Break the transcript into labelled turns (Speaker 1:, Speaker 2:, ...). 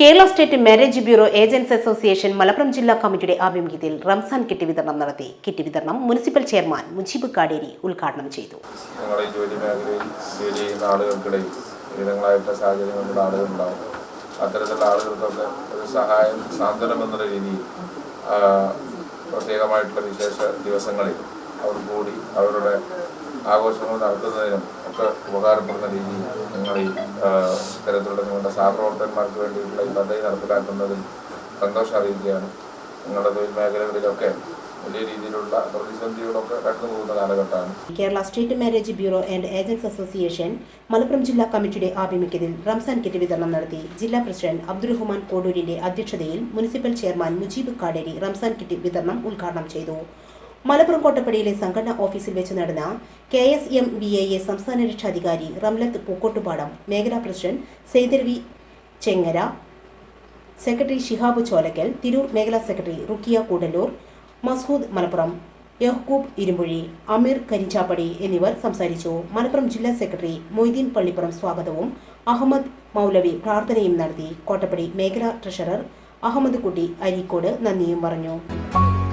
Speaker 1: Kerala state marriage bureau agents association Malappuram ജില്ലാ കമ്മിറ്റിയുടെ ആഭിമുഖ്യത്തിൽ റംസാൻ കിറ്റ് വിതരണം നടത്തി. കിറ്റ് വിതരണം മുനിസിപ്പൽ ചെയർമാൻ മുജീബ് കാടേരി ഉദ്ഘാടനം ചെയ്തു.
Speaker 2: ഒരു എന്ന രീതിയിൽ പ്രത്യേകമായിട്ടുള്ള വിശേഷ ദിവസങ്ങളിൽ അവർ കൂടി അവരുടെ ആഘോഷങ്ങൾ നടത്തുന്നതിനും ഒക്കെ ഉപകാരപ്പെടുന്ന രീതിയിൽ ഞങ്ങൾ ഈ ഇത്തരത്തിലുള്ള സഹപ്രവർത്തകന്മാർക്ക് വേണ്ടിയിട്ടുള്ള ഈ പദ്ധതി നടപ്പിലാക്കുന്നതിൽ സന്തോഷം അറിയിക്കുകയാണ് നിങ്ങളുടെ തൊഴിൽ മേഖലകളിലൊക്കെ വലിയ രീതിയിലുള്ള പ്രതിസന്ധികളൊക്കെ കടന്നു പോകുന്ന കാലഘട്ടമാണ്.
Speaker 1: Kerala state marriage bureau and agents association Malappuram ജില്ലാ കമ്മിറ്റിയുടെ ആഭിമുഖ്യത്തിൽ റംസാൻ കിറ്റ് വിതരണം നടത്തി ജില്ലാ പ്രസിഡന്റ് അബ്ദുറഹ്മാൻ കോഡൂരിന്റെ അധ്യക്ഷതയിൽ municipal chairman Mujeeb Kaderi Ramzan kit വിതരണം ഉദ്ഘാടനം ചെയ്തു. മലപ്പുറം കോട്ടപ്പടിയിലെ സംഘടനാ ഓഫീസിൽ വെച്ച് നടന്ന K S M V A A സംസ്ഥാന രക്ഷാധികാരി റംലത്ത് പൂക്കോട്ടുപാടം മേഖലാ പ്രസിഡന്റ് സെയ്തർവി ചെങ്ങര സെക്രട്ടറി ഷിഹാബ് ചോലക്കൽ തിരൂർ മേഖലാ സെക്രട്ടറി റുക്കിയ കൂടല്ലൂർ മസ്ഹൂദ് മലപ്പുറം യഹ്കൂബ് ഇരുമ്പുഴി അമീർ കരിഞ്ചാപ്പടി എന്നിവർ സംസാരിച്ചു. മലപ്പുറം ജില്ലാ സെക്രട്ടറി മൊയ്തീൻ പള്ളിപ്പുറം സ്വാഗതവും അഹമ്മദ് മൗലവി പ്രാർത്ഥനയും നടത്തി. കോട്ടപ്പടി മേഖലാ ട്രഷറർ അഹമ്മദ് കുട്ടി അരീക്കോട് നന്ദിയും പറഞ്ഞു.